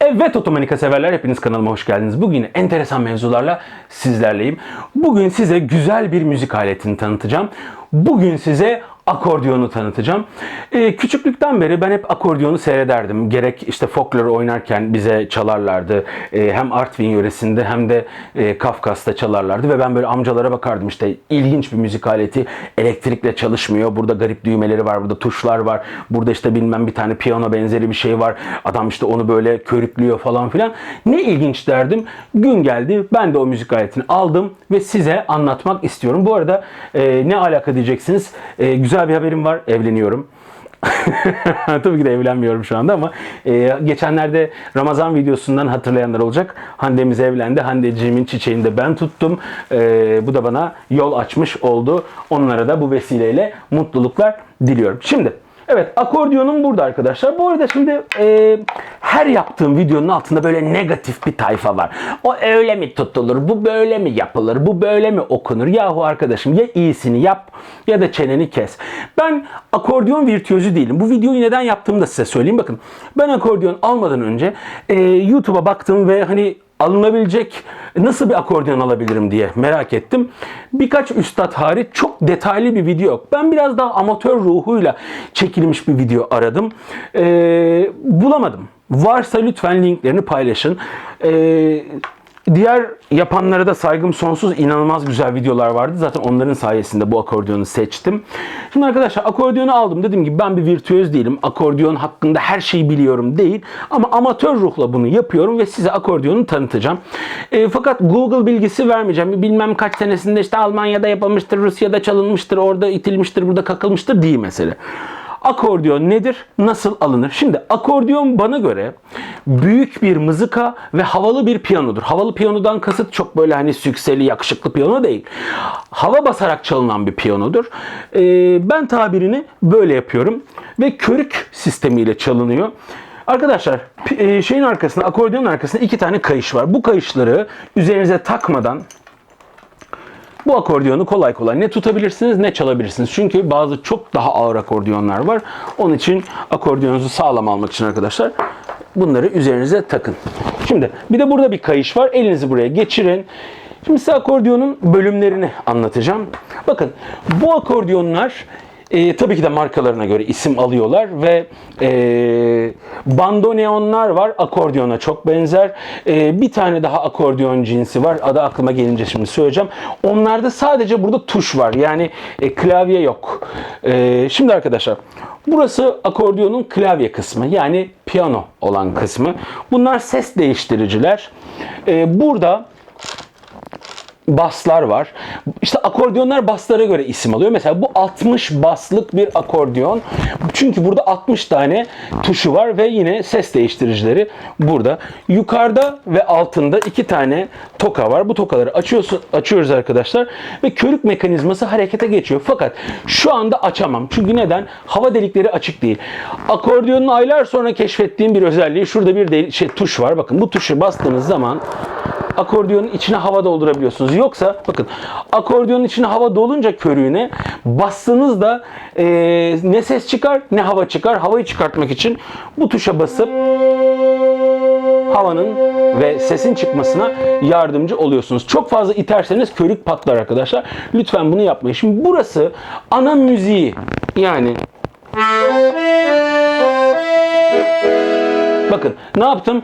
Evet otomanika severler hepiniz kanalıma hoş geldiniz. Bugün enteresan mevzularla sizlerleyim. Bugün size güzel bir müzik aletini tanıtacağım. Bugün size akordiyonu tanıtacağım. Ee, küçüklükten beri ben hep akordiyonu seyrederdim. Gerek işte folklor oynarken bize çalarlardı. Ee, hem Artvin yöresinde hem de e, Kafkas'ta çalarlardı. Ve ben böyle amcalara bakardım işte ilginç bir müzik aleti. Elektrikle çalışmıyor. Burada garip düğmeleri var. Burada tuşlar var. Burada işte bilmem bir tane piyano benzeri bir şey var. Adam işte onu böyle körüklüyor falan filan. Ne ilginç derdim. Gün geldi. Ben de o müzik aletini aldım ve size anlatmak istiyorum. Bu arada e, ne alaka diyeceksiniz. E, güzel bir haberim var. Evleniyorum. Tabii ki de evlenmiyorum şu anda ama e, geçenlerde Ramazan videosundan hatırlayanlar olacak. Hande'miz evlendi. Hande'ciğimin çiçeğini de ben tuttum. E, bu da bana yol açmış oldu. Onlara da bu vesileyle mutluluklar diliyorum. Şimdi Evet akordiyonum burada arkadaşlar. Bu arada şimdi e, her yaptığım videonun altında böyle negatif bir tayfa var. O öyle mi tutulur? Bu böyle mi yapılır? Bu böyle mi okunur? Yahu arkadaşım ya iyisini yap ya da çeneni kes. Ben akordiyon virtüözü değilim. Bu videoyu neden yaptığımı da size söyleyeyim. Bakın ben akordiyon almadan önce e, YouTube'a baktım ve hani alınabilecek nasıl bir akordeon alabilirim diye merak ettim. Birkaç üstad hariç çok detaylı bir video yok. Ben biraz daha amatör ruhuyla çekilmiş bir video aradım. Ee, bulamadım. Varsa lütfen linklerini paylaşın. Ee, Diğer yapanlara da saygım sonsuz. inanılmaz güzel videolar vardı. Zaten onların sayesinde bu akordiyonu seçtim. Şimdi arkadaşlar akordiyonu aldım. Dediğim gibi ben bir virtüöz değilim. Akordiyon hakkında her şeyi biliyorum değil. Ama amatör ruhla bunu yapıyorum ve size akordiyonu tanıtacağım. E, fakat Google bilgisi vermeyeceğim. Bilmem kaç senesinde işte Almanya'da yapılmıştır, Rusya'da çalınmıştır, orada itilmiştir, burada kakılmıştır değil mesele. Akordiyon nedir? Nasıl alınır? Şimdi akordiyon bana göre büyük bir mızıka ve havalı bir piyanodur. Havalı piyanodan kasıt çok böyle hani sükseli, yakışıklı piyano değil. Hava basarak çalınan bir piyanodur. Ee, ben tabirini böyle yapıyorum. Ve körük sistemiyle çalınıyor. Arkadaşlar e, şeyin arkasında, akordiyonun arkasında iki tane kayış var. Bu kayışları üzerinize takmadan bu akordiyonu kolay kolay ne tutabilirsiniz ne çalabilirsiniz. Çünkü bazı çok daha ağır akordiyonlar var. Onun için akordiyonunuzu sağlam almak için arkadaşlar bunları üzerinize takın. Şimdi bir de burada bir kayış var. Elinizi buraya geçirin. Şimdi size akordiyonun bölümlerini anlatacağım. Bakın bu akordiyonlar e, tabii ki de markalarına göre isim alıyorlar ve e, bandoneonlar var. Akordiyona çok benzer. E, bir tane daha akordiyon cinsi var. Adı aklıma gelince şimdi söyleyeceğim. Onlarda sadece burada tuş var. Yani e, klavye yok. E, şimdi arkadaşlar burası akordiyonun klavye kısmı. Yani piyano olan kısmı. Bunlar ses değiştiriciler. E, burada baslar var. İşte akordiyonlar baslara göre isim alıyor. Mesela bu 60 baslık bir akordiyon. Çünkü burada 60 tane tuşu var ve yine ses değiştiricileri burada. Yukarıda ve altında iki tane toka var. Bu tokaları açıyorsun, açıyoruz arkadaşlar ve körük mekanizması harekete geçiyor. Fakat şu anda açamam. Çünkü neden? Hava delikleri açık değil. Akordiyonun aylar sonra keşfettiğim bir özelliği şurada bir de, şey, tuş var. Bakın bu tuşu bastığınız zaman akordiyonun içine hava doldurabiliyorsunuz. Yoksa bakın akordiyonun içine hava dolunca körüğüne bastığınızda e, ne ses çıkar ne hava çıkar. Havayı çıkartmak için bu tuşa basıp havanın ve sesin çıkmasına yardımcı oluyorsunuz. Çok fazla iterseniz körük patlar arkadaşlar. Lütfen bunu yapmayın. Şimdi burası ana müziği yani Bakın ne yaptım?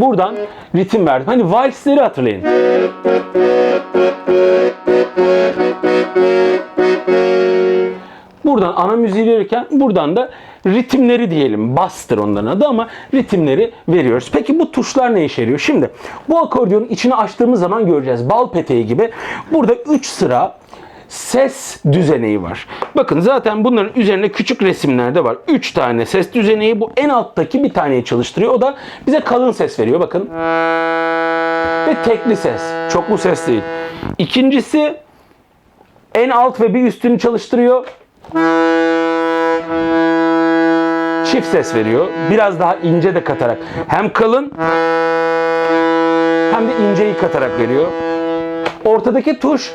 Buradan ritim verdim. Hani valsleri hatırlayın. Buradan ana müziği verirken buradan da ritimleri diyelim. Bastır onların adı ama ritimleri veriyoruz. Peki bu tuşlar ne işe yarıyor? Şimdi bu akordiyonun içini açtığımız zaman göreceğiz. Bal peteği gibi. Burada 3 sıra ses düzeneği var. Bakın zaten bunların üzerinde küçük resimlerde var. 3 tane ses düzeneği. Bu en alttaki bir taneyi çalıştırıyor. O da bize kalın ses veriyor. Bakın. Ve tekli ses. Çoklu ses değil. İkincisi en alt ve bir üstünü çalıştırıyor. Çift ses veriyor. Biraz daha ince de katarak. Hem kalın hem de inceyi katarak veriyor. Ortadaki tuş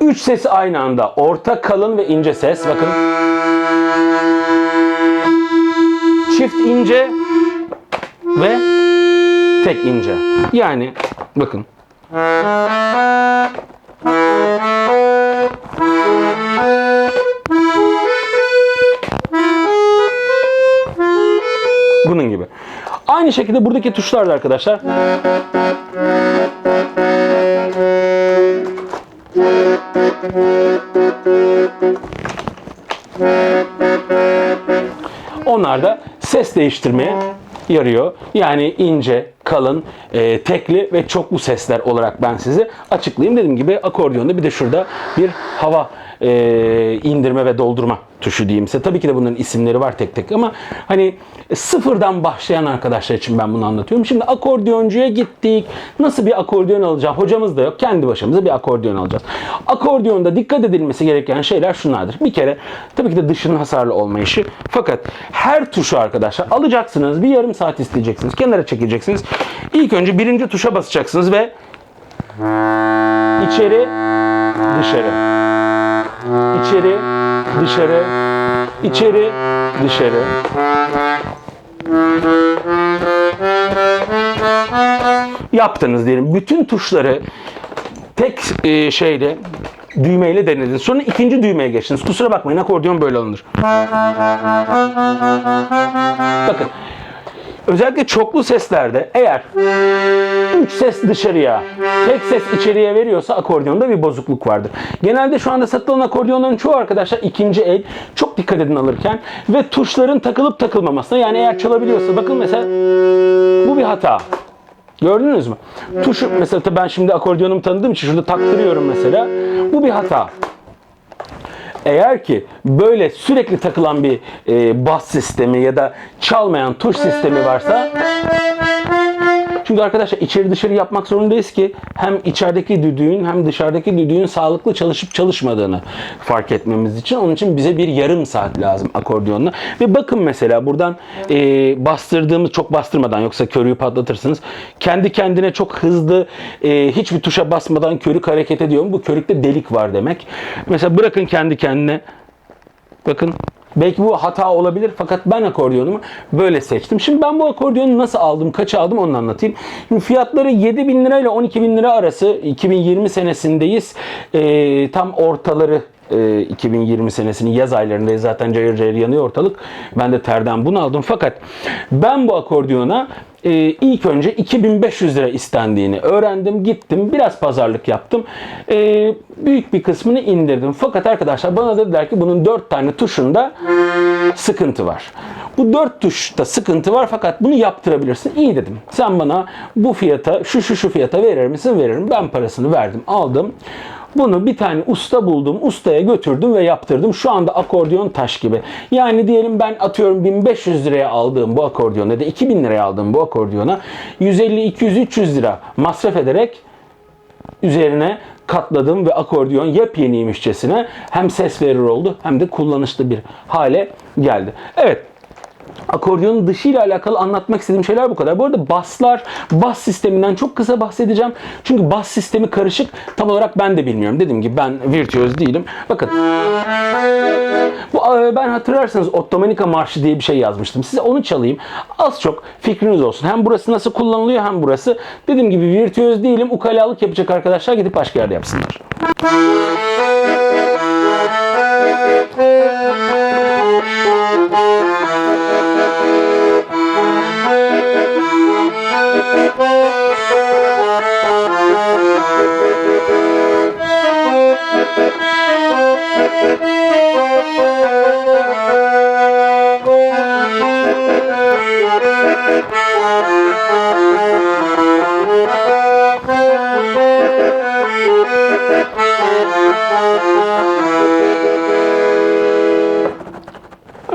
Üç sesi aynı anda. Orta, kalın ve ince ses. Bakın. Çift ince, ve tek ince. Yani bakın. Bunun gibi. Aynı şekilde buradaki tuşlar da arkadaşlar. Onlar da ses değiştirmeye yarıyor. Yani ince, kalın, e, tekli ve çoklu sesler olarak ben size açıklayayım. Dediğim gibi akordiyonda bir de şurada bir hava e, indirme ve doldurma tuşu diyeyim. Tabii ki de bunların isimleri var tek tek ama hani sıfırdan başlayan arkadaşlar için ben bunu anlatıyorum. Şimdi akordiyoncuya gittik. Nasıl bir akordiyon alacağım? Hocamız da yok. Kendi başımıza bir akordiyon alacağız. Akordiyonda dikkat edilmesi gereken şeyler şunlardır. Bir kere tabii ki de dışının hasarlı olmayışı. Fakat her tuşu arkadaşlar alacaksınız. Bir yarım saat isteyeceksiniz. Kenara çekeceksiniz. İlk önce birinci tuşa basacaksınız ve içeri dışarı içeri, dışarı, içeri, dışarı. Yaptınız diyelim. Bütün tuşları tek e, şeyle düğmeyle denediniz. Sonra ikinci düğmeye geçtiniz. Kusura bakmayın akordeon böyle alınır. Bakın özellikle çoklu seslerde eğer üç ses dışarıya, tek ses içeriye veriyorsa akordiyonda bir bozukluk vardır. Genelde şu anda satılan akordiyonların çoğu arkadaşlar ikinci el. Çok dikkat edin alırken ve tuşların takılıp takılmamasına yani eğer çalabiliyorsa bakın mesela bu bir hata. Gördünüz mü? Tuşu mesela ben şimdi akordeonumu tanıdığım için şurada taktırıyorum mesela. Bu bir hata. Eğer ki böyle sürekli takılan bir e, bas sistemi ya da çalmayan tuş sistemi varsa çünkü arkadaşlar içeri dışarı yapmak zorundayız ki hem içerideki düdüğün hem dışarıdaki düdüğün sağlıklı çalışıp çalışmadığını fark etmemiz için. Onun için bize bir yarım saat lazım akordiyonla. Ve bakın mesela buradan e, bastırdığımız çok bastırmadan yoksa körüğü patlatırsınız. Kendi kendine çok hızlı e, hiçbir tuşa basmadan körük hareket ediyor. Bu körükte delik var demek. Mesela bırakın kendi kendine. Bakın Belki bu hata olabilir fakat ben akordeonumu böyle seçtim. Şimdi ben bu akordiyonu nasıl aldım, kaça aldım onu anlatayım. Şimdi fiyatları 7 bin lira ile 12 bin lira arası 2020 senesindeyiz. Ee, tam ortaları e, 2020 senesinin yaz aylarında zaten cayır cayır yanıyor ortalık. Ben de terden bunu aldım. Fakat ben bu akordiyona e, ilk önce 2500 lira istendiğini öğrendim. Gittim biraz pazarlık yaptım. E, büyük bir kısmını indirdim. Fakat arkadaşlar bana dediler ki bunun 4 tane tuşunda sıkıntı var. Bu 4 tuşta sıkıntı var fakat bunu yaptırabilirsin. İyi dedim. Sen bana bu fiyata şu şu şu fiyata verir misin? Veririm. Ben parasını verdim. Aldım. Bunu bir tane usta buldum. Ustaya götürdüm ve yaptırdım. Şu anda akordeon taş gibi. Yani diyelim ben atıyorum 1500 liraya aldığım bu akordeon ya da 2000 liraya aldığım bu akordiyona 150, 200, 300 lira masraf ederek üzerine katladım ve akordeon yepyeniymişçesine hem ses verir oldu hem de kullanışlı bir hale geldi. Evet Akordiyonun dışıyla alakalı anlatmak istediğim şeyler bu kadar. Bu arada baslar, bas sisteminden çok kısa bahsedeceğim. Çünkü bas sistemi karışık. Tam olarak ben de bilmiyorum. Dediğim gibi ben virtüöz değilim. Bakın. Bu ben hatırlarsanız Ottomanika Marşı diye bir şey yazmıştım. Size onu çalayım. Az çok fikriniz olsun. Hem burası nasıl kullanılıyor hem burası. Dediğim gibi virtüöz değilim. Ukalalık yapacak arkadaşlar gidip başka yerde yapsınlar. Thank you.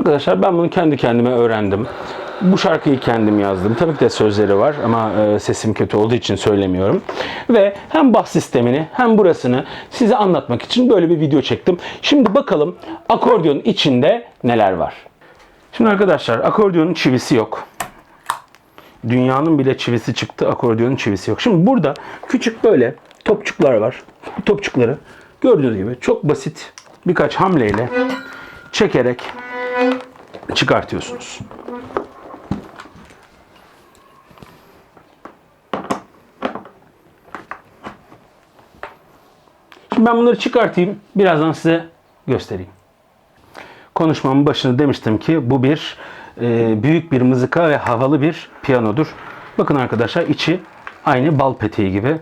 Arkadaşlar ben bunu kendi kendime öğrendim. Bu şarkıyı kendim yazdım. Tabii ki de sözleri var ama e, sesim kötü olduğu için söylemiyorum. Ve hem bas sistemini hem burasını size anlatmak için böyle bir video çektim. Şimdi bakalım akordiyonun içinde neler var. Şimdi arkadaşlar akordiyonun çivisi yok. Dünyanın bile çivisi çıktı, akordiyonun çivisi yok. Şimdi burada küçük böyle topçuklar var. Topçukları gördüğünüz gibi çok basit birkaç hamleyle çekerek çıkartıyorsunuz. Şimdi ben bunları çıkartayım. Birazdan size göstereyim. Konuşmamın başında demiştim ki bu bir e, büyük bir mızıka ve havalı bir piyanodur. Bakın arkadaşlar içi aynı bal peteği gibi.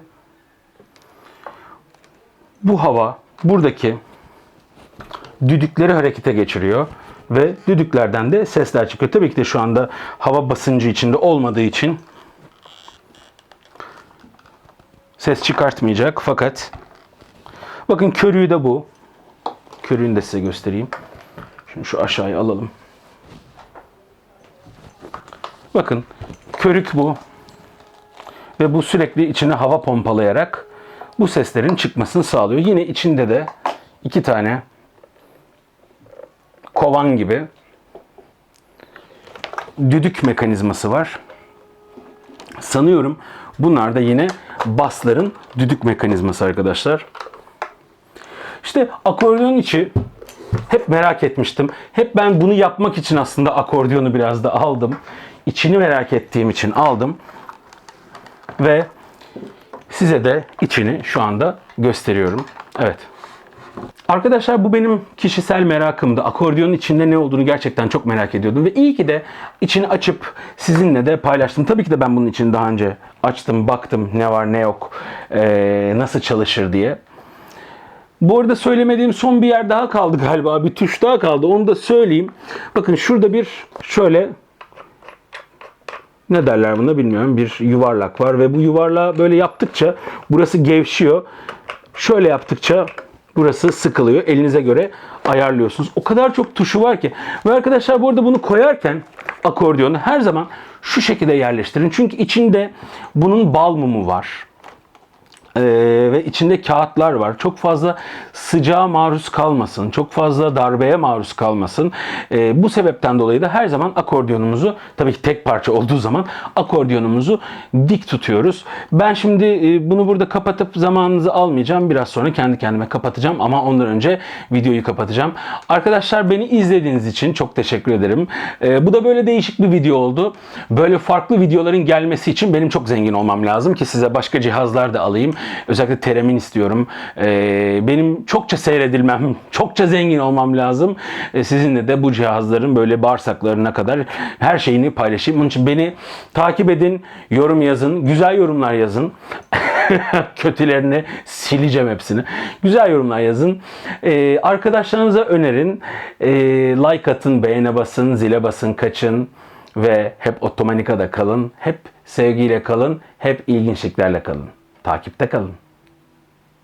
Bu hava buradaki düdükleri harekete geçiriyor ve düdüklerden de sesler çıkıyor. Tabii ki de şu anda hava basıncı içinde olmadığı için ses çıkartmayacak fakat bakın körüğü de bu. Körüğünü de size göstereyim. Şimdi şu aşağıya alalım. Bakın körük bu. Ve bu sürekli içine hava pompalayarak bu seslerin çıkmasını sağlıyor. Yine içinde de iki tane kovan gibi düdük mekanizması var. Sanıyorum bunlar da yine basların düdük mekanizması arkadaşlar. İşte akordeon içi hep merak etmiştim. Hep ben bunu yapmak için aslında akordiyonu biraz da aldım. İçini merak ettiğim için aldım. Ve size de içini şu anda gösteriyorum. Evet. Arkadaşlar bu benim kişisel merakımdı. Akordiyonun içinde ne olduğunu gerçekten çok merak ediyordum. Ve iyi ki de içini açıp sizinle de paylaştım. Tabii ki de ben bunun için daha önce açtım, baktım ne var ne yok, nasıl çalışır diye. Bu arada söylemediğim son bir yer daha kaldı galiba. Bir tuş daha kaldı. Onu da söyleyeyim. Bakın şurada bir şöyle ne derler buna bilmiyorum. Bir yuvarlak var ve bu yuvarlağı böyle yaptıkça burası gevşiyor. Şöyle yaptıkça burası sıkılıyor. Elinize göre ayarlıyorsunuz. O kadar çok tuşu var ki. Ve arkadaşlar bu arada bunu koyarken akordiyonu her zaman şu şekilde yerleştirin. Çünkü içinde bunun bal mumu var. Ee, ve içinde kağıtlar var. Çok fazla sıcağa maruz kalmasın. Çok fazla darbeye maruz kalmasın. Ee, bu sebepten dolayı da her zaman akordiyonumuzu tabii ki tek parça olduğu zaman akordiyonumuzu dik tutuyoruz. Ben şimdi e, bunu burada kapatıp zamanınızı almayacağım. Biraz sonra kendi kendime kapatacağım ama ondan önce videoyu kapatacağım. Arkadaşlar beni izlediğiniz için çok teşekkür ederim. Ee, bu da böyle değişik bir video oldu. Böyle farklı videoların gelmesi için benim çok zengin olmam lazım ki size başka cihazlar da alayım. Özellikle teremin istiyorum. Ee, benim çokça seyredilmem, çokça zengin olmam lazım. Ee, sizinle de bu cihazların böyle bağırsaklarına kadar her şeyini paylaşayım. Onun için beni takip edin, yorum yazın, güzel yorumlar yazın. Kötülerini sileceğim hepsini. Güzel yorumlar yazın. Ee, arkadaşlarınıza önerin. Ee, like atın, beğene basın, zile basın, kaçın. Ve hep Ottomanika'da kalın. Hep sevgiyle kalın. Hep ilginçliklerle kalın. Takipte kalın.